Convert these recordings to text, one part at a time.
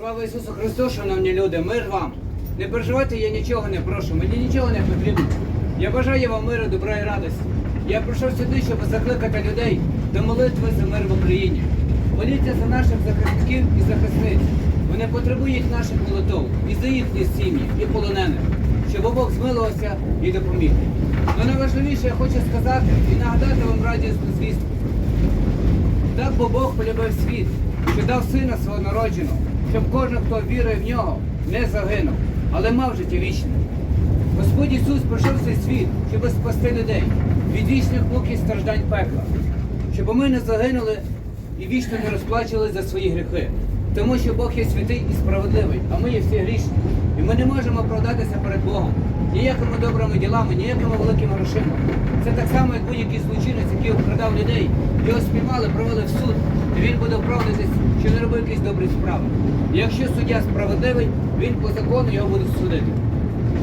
Слава Ісусу Христу, шановні люди, мир вам. Не переживайте, я нічого не прошу, мені нічого не потрібно. Я бажаю вам миру, добра і радості. Я прийшов сюди, щоб закликати людей до молитви за мир в Україні. Моліться за наших захисників і захисниць. Вони потребують наших молитов і за їхні сім'ї, і полонених, щоб Бог змилувався і допоміг. Но найважливіше я хочу сказати і нагадати вам радісну звістку. Так бо Бог полюбив світ, що дав сина свого народженого, щоб кожен, хто вірує в нього, не загинув, але мав життя вічне. Господь Ісус пройшов цей світ, щоб спасти людей від вічних мук і страждань пекла, щоб ми не загинули і вічно не розплачували за свої гріхи. Тому що Бог є святий і справедливий, а ми є всі грішні. І ми не можемо оправдатися перед Богом ніякими добрими ділами, ніякими великими грошима. Це так само, як будь-який злочинець, який обкрадав людей. Його спіймали, провели в суд, і він буде оправдатись, що не робив якісь добрі справи. Якщо суддя справедливий, він по закону його буде судити.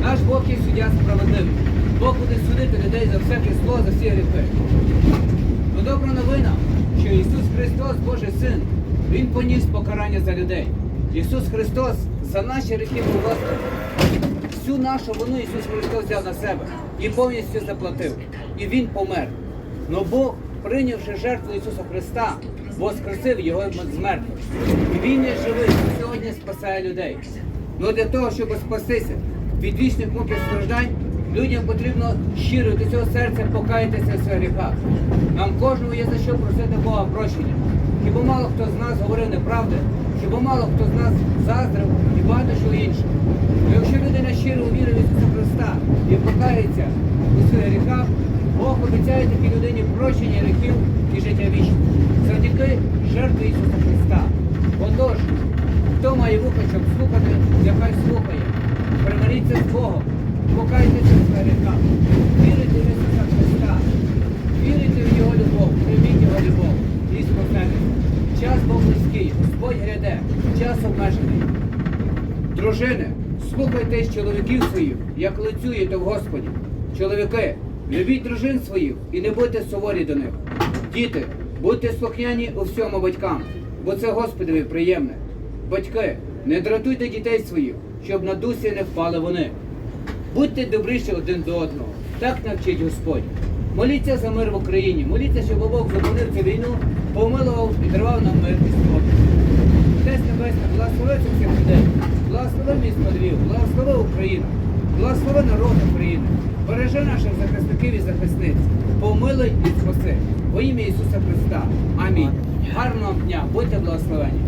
Наш Бог є суддя справедливий. Бог буде судити людей за всяке зло, за всі гріхи. Ну добра новина, що Ісус Христос, Божий Син, Він поніс покарання за людей. Ісус Христос за наші гріхи був Всю нашу вину Ісус Христос взяв на себе і повністю заплатив. І Він помер. Но Бог, прийнявши жертву Ісуса Христа, воскресив Його з. І Він є живий і сьогодні спасає людей. Ну для того, щоб спастися від вічних мук страждань, людям потрібно щиро до цього серця покаятися в своїх гріхах. Нам кожному є за що просити Бога прощення. Хіба мало хто з нас говорив неправди, хіба мало хто з нас заздрив і багато чого іншого. Людина щиро в Ісуса Христа і покається у своїх гріхах, Бог обіцяє такій людині прощення гріхів і життя вічне. Завдяки жертві Ісуса Христа. Отож, хто має вуха, щоб слухати, нехай слухає. Примиріться з Богом, покайтеся в своїх гріхах, вірите в Ісуса Христа, вірите в Його любов, прийміть Його любов і спасетеся. Час Бог близький, Господь гряде, час обмежений. Дружини, слухайтесь чоловіків своїх, як лицюєте в Господі. Чоловіки, любіть дружин своїх і не будьте суворі до них. Діти, будьте слухняні у всьому батькам, бо це Господові приємне. Батьки, не дратуйте дітей своїх, щоб на дусі не впали вони. Будьте добріші один до одного. Так навчить Господь. Моліться за мир в Україні, моліться, щоб Бог зупинив цю війну, помилував і дарував нам мир і спокій. Отець Небесний, благослови цих всіх людей, благослови місто Львів, благослови Україну, благослови народ України, бережи наших захисників і захисниць, помилуй і спаси. Во ім'я Ісуса Христа. Амінь. Гарного дня, будьте благословені.